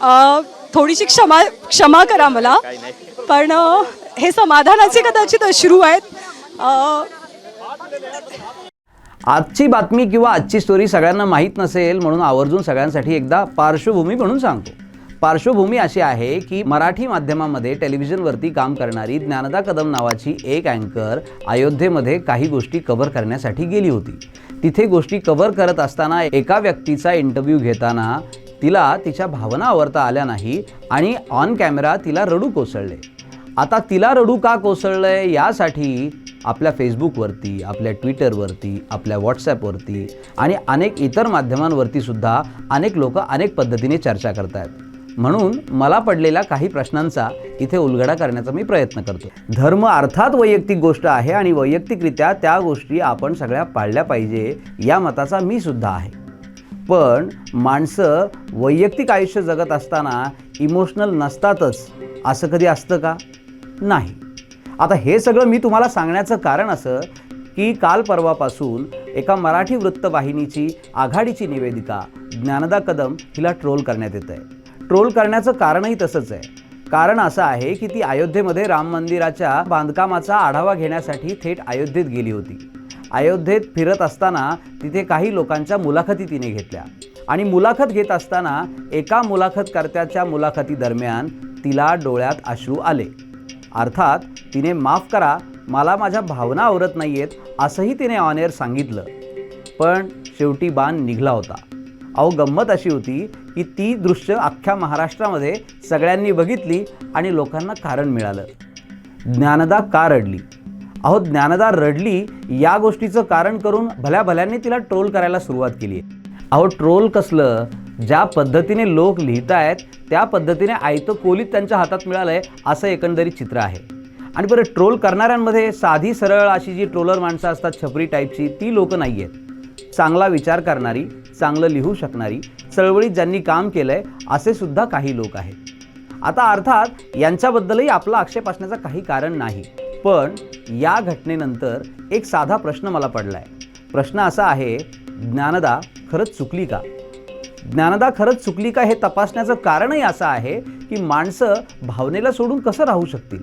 अ, थोडीशी क्षमा क्षमा करा मला. पण हे समाधानाचे कदाचित अश्रू आहेत. आजची बातमी किंवा आजची स्टोरी सगळ्यांना माहीत नसेल म्हणून आवर्जून सगळ्यांसाठी एकदा पार्श्वभूमी म्हणून सांगतो. पार्श्वभूमी अशी आहे की मराठी माध्यमामध्ये टेलिव्हिजनवरती काम करणारी ज्ञानदा कदम नावाची एक अँकर अयोध्येमध्ये काही गोष्टी कव्हर करण्यासाठी गेली होती. तिथे गोष्टी कव्हर करत असताना एका व्यक्तीचा इंटरव्ह्यू घेताना तिला तिच्या भावना आवरता आल्या नाही आणि ऑन कॅमेरा तिला रडू कोसळले. आता तिला रडू का कोसळलंय यासाठी आपल्या फेसबुकवरती आपल्या ट्विटरवरती आपल्या व्हॉट्सॲपवरती आणि अनेक इतर माध्यमांवरती सुद्धा अनेक लोक अनेक पद्धतीने चर्चा करत आहेत म्हणून मला पडलेल्या काही प्रश्नांचा इथे उलगडा करण्याचा मी प्रयत्न करतो. धर्म अर्थात वैयक्तिक गोष्ट आहे आणि वैयक्तिकरित्या त्या गोष्टी आपण सगळ्या पाळल्या पाहिजे या मताचा मी सुद्धा आहे. पण माणसं वैयक्तिक आयुष्य जगत असताना इमोशनल नसतातच. असं कधी असतं का? नाही. आता हे सगळं मी तुम्हाला सांगण्याचं कारण असं की काल परवापासून एका मराठी वृत्तवाहिनीची आघाडीची निवेदिका ज्ञानदा कदम हिला ट्रोल करण्यात येत आहे ट्रोल करण्याचं कारणही तसंच आहे. कारण असं आहे की ती अयोध्येमध्ये राम मंदिराच्या बांधकामाचा आढावा घेण्यासाठी थेट अयोध्येत गेली होती. अयोध्येत फिरत असताना तिथे काही लोकांच्या मुलाखती तिने घेतल्या. आणि मुलाखत घेत असताना एका मुलाखतकर्त्याच्या मुलाखतीदरम्यान तिला डोळ्यात अश्रू आले. अर्थात तिने माफ करा मला माझ्या भावना आवरत नाही आहेत असंही तिने ऑन एअर सांगितलं. पण शेवटी बाण निघला होता. अहो गंमत अशी होती की ती दृश्य अख्ख्या महाराष्ट्रामध्ये सगळ्यांनी बघितली आणि लोकांना कारण मिळालं. ज्ञानदा का रडली? अहो ज्ञानदा रडली या गोष्टीचं कारण करून भल्या भल्यांनी तिला ट्रोल करायला सुरुवात केली. अहो ट्रोल कसलं? ज्या पद्धतीने लोक लिहित आहेत त्या पद्धतीने आयतं कोलीत त्यांच्या हातात मिळालं आहे असं एकंदरीत चित्र आहे. आणि बरं ट्रोल करणाऱ्यांमध्ये साधी सरळ अशी जी ट्रोलर माणसं असतात छपरी टाईपची ती लोकं नाही आहेत चांगला विचार करणारी चांगलं लिहू शकणारी चळवळीत ज्यांनी काम केलं आहे असे सुद्धा काही लोक आहेत. आता अर्थात यांच्याबद्दलही आपला आक्षेप असण्याचं काही कारण नाही. पण या घटनेनंतर एक साधा प्रश्न मला पडला आहे प्रश्न असा आहे ज्ञानदा खरंच चुकली का? ज्ञानदा खरंच चुकली का हे तपासण्याचं कारणही असं आहे की माणसं भावनेला सोडून कसं राहू शकतील?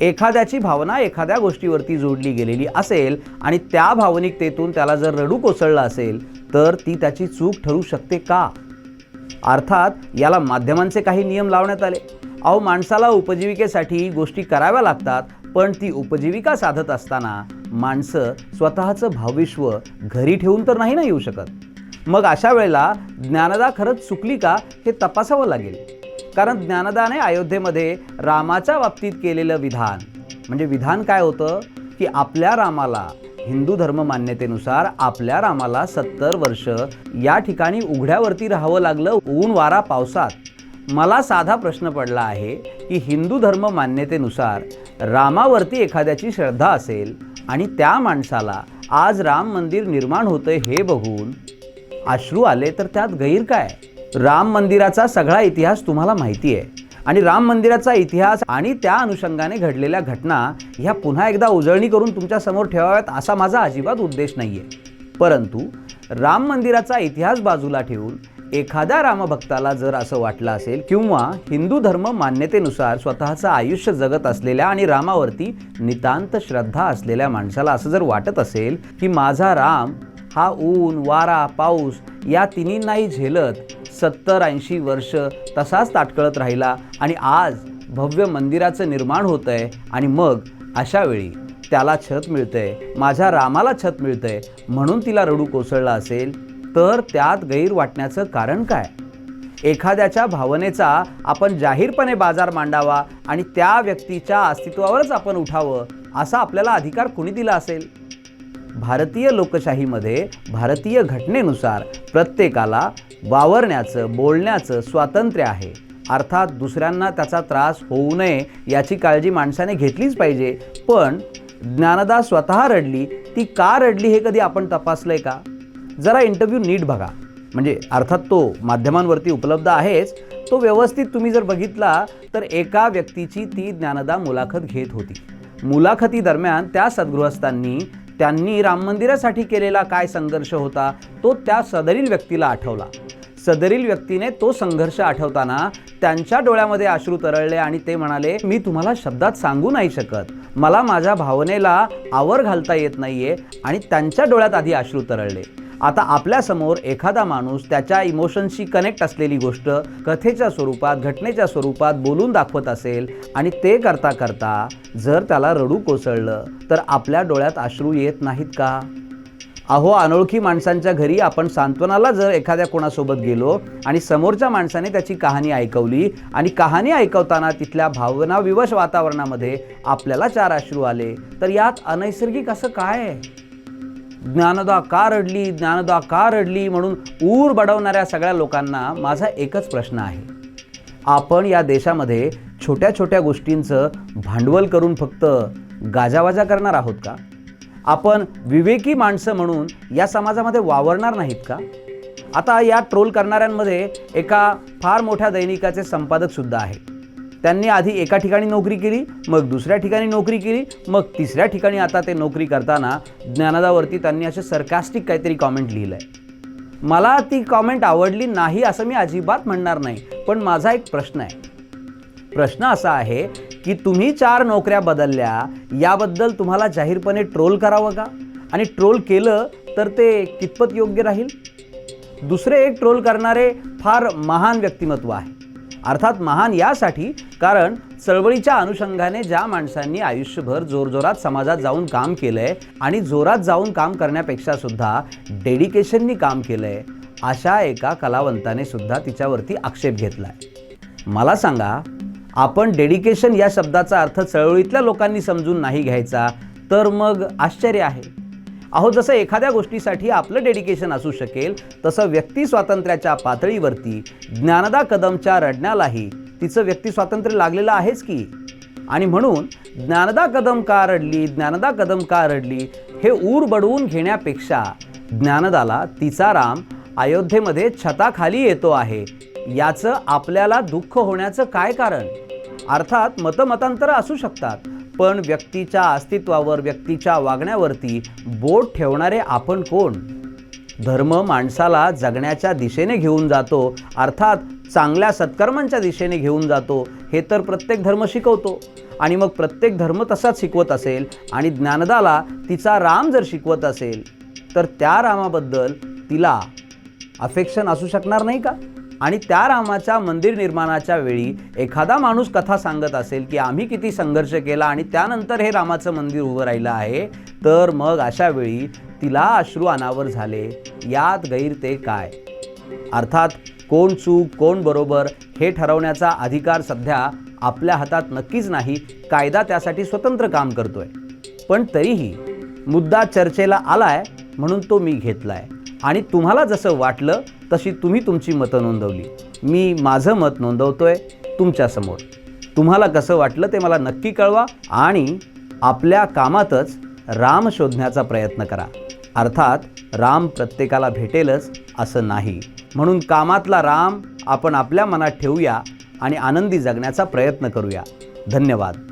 एखाद्याची भावना एखाद्या गोष्टीवरती जोडली गेलेली असेल आणि त्या भावनिकतेतून त्याला जर रडू कोसळलं असेल तर ती त्याची चूक ठरू शकते का? अर्थात याला माध्यमांचे काही नियम लावण्यात आले. अहो माणसाला उपजीविकेसाठी गोष्टी कराव्या लागतात पण ती उपजीविका साधत असताना माणसं स्वतःचं भाविश्व घरी ठेवून तर नाही ना येऊ शकत. मग अशा वेळेला ज्ञानदा खरंच चुकली का हे तपासावं लागेल. कारण ज्ञानदाने अयोध्येमध्ये रामाच्या बाबतीत केलेलं विधान म्हणजे विधान काय होतं? की आपल्या रामाला हिंदू धर्म मान्यतेनुसार आपल्या रामाला सत्तर वर्ष या ठिकाणी उघड्यावरती राहावं लागलं ऊन वारा पावसात. मला साधा प्रश्न पडला आहे की हिंदू धर्म मान्यतेनुसार रामावरती एखाद्याची श्रद्धा असेल आणि त्या माणसाला आज राम मंदिर निर्माण होतंय हे बघून अश्रू आले तर त्यात गैर काय? राम मंदिराचा सगळा इतिहास तुम्हाला माहिती आहे. आणि राम मंदिराचा इतिहास आणि त्या अनुषंगाने घडलेल्या घटना ह्या पुन्हा एकदा उजळणी करून तुमच्यासमोर ठेवाव्यात असा माझा अजिबात उद्देश नाही आहे परंतु राम मंदिराचा इतिहास बाजूला ठेवून एखाद्या रामभक्ताला जर असं वाटलं असेल किंवा हिंदू धर्म मान्यतेनुसार स्वतःचं आयुष्य जगत असलेल्या आणि रामावरती नितांत श्रद्धा असलेल्या माणसाला असं जर वाटत असेल की माझा राम हा ऊन वारा पाऊस या तिन्हींनाही झेलत सत्तर ऐंशी वर्ष तसाच ताटकळत राहिला आणि आज भव्य मंदिराचं निर्माण होतं आहे आणि मग अशा वेळी त्याला छत मिळतंय माझ्या रामाला छत मिळतंय म्हणून तिला रडू कोसळला असेल तर त्यात गैर वाटण्याचं कारण काय? एखाद्याच्या भावनेचा आपण जाहीरपणे बाजार मांडावा आणि त्या व्यक्तीच्या अस्तित्वावरच आपण उठावं असा आपल्याला अधिकार कुणी दिला असेल? भारतीय लोकशाहीमध्ये भारतीय घटनेनुसार प्रत्येकाला वावरण्याचं बोलण्याचं स्वातंत्र्य आहे. अर्थात दुसऱ्यांना त्याचा त्रास होऊ नये याची काळजी माणसाने घेतलीच पाहिजे. पण ज्ञानदा स्वतः रडली ती का रडली हे कधी आपण तपासलं आहे का? जरा इंटरव्ह्यू नीट बघा. म्हणजे अर्थात तो माध्यमांवरती उपलब्ध आहेच तो व्यवस्थित तुम्ही जर बघितला तर एका व्यक्तीची ती ज्ञानदा मुलाखत घेत होती. मुलाखती दरम्यान त्या सद्गृहस्थांनी त्यांनी राम मंदिरासाठी केलेला काय संघर्ष होता तो त्या सदरील व्यक्तीला आठवला. सदरील व्यक्तीने तो संघर्ष आठवताना त्यांच्या डोळ्यामध्ये अश्रू तरळले आणि ते म्हणाले मी तुम्हाला शब्दात सांगू नाही शकत. मला माझ्या भावनेला आवर घालता येत नाहीये आणि त्यांच्या डोळ्यात आधी अश्रू तरळले. आता आपल्यासमोर एखादा माणूस त्याच्या इमोशनशी कनेक्ट असलेली गोष्ट कथेच्या स्वरूपात घटनेच्या स्वरूपात बोलून दाखवत असेल आणि ते करता करता जर त्याला रडू कोसळलं तर आपल्या डोळ्यात अश्रू येत नाहीत का? अहो अनोळखी माणसांच्या घरी आपण सांत्वनाला जर एखाद्या कोणासोबत गेलो आणि समोरच्या माणसाने त्याची कहाणी ऐकवली आणि कहाणी ऐकवताना तिथल्या भावनाविवश वातावरणामध्ये आपल्याला चार अश्रू आले तर यात अनैसर्गिक असं काय आहे? ज्ञानदा का रडली ज्ञानदा का रडली म्हणून ऊर बडवणाऱ्या सगळ्या लोकांना माझा एकच प्रश्न आहे. आपण या देशामध्ये छोट्या छोट्या गोष्टींचं भांडवल करून फक्त गाजावाजा करणार आहोत का? आपण विवेकी माणसं म्हणून या समाजामध्ये वावरणार नाहीत का? आता या ट्रोल करणाऱ्यांमध्ये एका फार मोठ्या दैनिकाचे संपादकसुद्धा आहे आहेत. त्यांनी आधी एका ठिकाणी नोकरी केली मग दुसऱ्या ठिकाणी नोकरी केली मग तिसऱ्या ठिकाणी आता ते नोकरी करताना ज्ञानदावरती त्यांनी असे सरकास्टिक काहीतरी कॉमेंट लिहिलं आहे मला ती कॉमेंट आवडली नाही असं मी अजिबात म्हणणार नाही पण माझा एक प्रश्न आहे. प्रश्न असा आहे की तुम्ही चार नोकऱ्या बदलल्या याबद्दल तुम्हाला जाहीरपणे ट्रोल करावं का? आणि ट्रोल केलं तर ते कितपत योग्य राहील? दुसरे एक ट्रोल करणारे फार महान व्यक्तिमत्व आहे. अर्थात महान यासाठी कारण चळवळीच्या अनुषंगाने ज्या माणसांनी आयुष्यभर जोरजोरात समाजात जाऊन काम केलंय आणि जोरात जाऊन काम करण्यापेक्षा सुद्धा डेडिकेशननी काम केलंय अशा एका कलावंताने सुद्धा तिच्यावरती आक्षेप घेतलाय. मला सांगा आपण डेडिकेशन या शब्दाचा अर्थ चळवळीतल्या लोकांनी समजून नाही घ्यायचा तर मग आश्चर्य आहे. अहो जसं एखाद्या गोष्टीसाठी आपलं डेडिकेशन असू शकेल तसं व्यक्ती स्वातंत्र्याच्या पातळीवरती ज्ञानदा कदमच्या रडण्यालाही तिचं व्यक्ती स्वातंत्र्य लागलेलं आहेच की? आणि म्हणून ज्ञानदा कदम का रडली ज्ञानदा कदम का रडली हे ऊर बडवून घेण्यापेक्षा ज्ञानदाला तिचा राम अयोध्येमध्ये छताखाली येतो आहे. याचं आपल्याला दुःख होण्याचं काय कारण? अर्थात मतमतांतरं असू शकतात. पण व्यक्तीच्या अस्तित्वावर व्यक्तीच्या वागण्यावरती बोट ठेवणारे आपण कोण? धर्म माणसाला जगण्याच्या दिशेने घेऊन जातो अर्थात चांगल्या सत्कर्मांच्या दिशेने घेऊन जातो हे तर प्रत्येक धर्म शिकवतो. आणि मग प्रत्येक धर्म तसाच शिकवत असेल आणि ज्ञानदाला तिचा राम जर शिकवत असेल तर त्या रामाबद्दल तिला अफेक्शन असू शकणार नाही का? आणि त्या रामाच्या मंदिर निर्माणाच्या वेळी एखादा माणूस कथा सांगत असेल की आम्ही किती संघर्ष केला आणि त्यानंतर हे रामाचं मंदिर उभं राहिलं आहे तर मग अशा वेळी तिला अश्रू अनावर झाले. यात गैर ते काय? अर्थात कोण चूक कोण बरोबर हे ठरवण्याचा अधिकार सध्या आपल्या हातात नक्कीच नाही. कायदा त्यासाठी स्वतंत्र काम करतोय. पण तरीही मुद्दा चर्चेला आलाय म्हणून तो मी घेतलाय. आणि तुम्हाला जसं वाटलं तशी तुम्ही तुमची मतं नोंदवली. मी माझं मत नोंदवतो आहे तुमच्यासमोर. तुम्हाला कसं वाटलं ते मला नक्की कळवा आणि आपल्या कामातच राम शोधण्याचा प्रयत्न करा. अर्थात राम प्रत्येकाला भेटेलच असं नाही. म्हणून कामातला राम आपण आपल्या मनात ठेवूया आणि आनंदी जगण्याचा प्रयत्न करूया. धन्यवाद.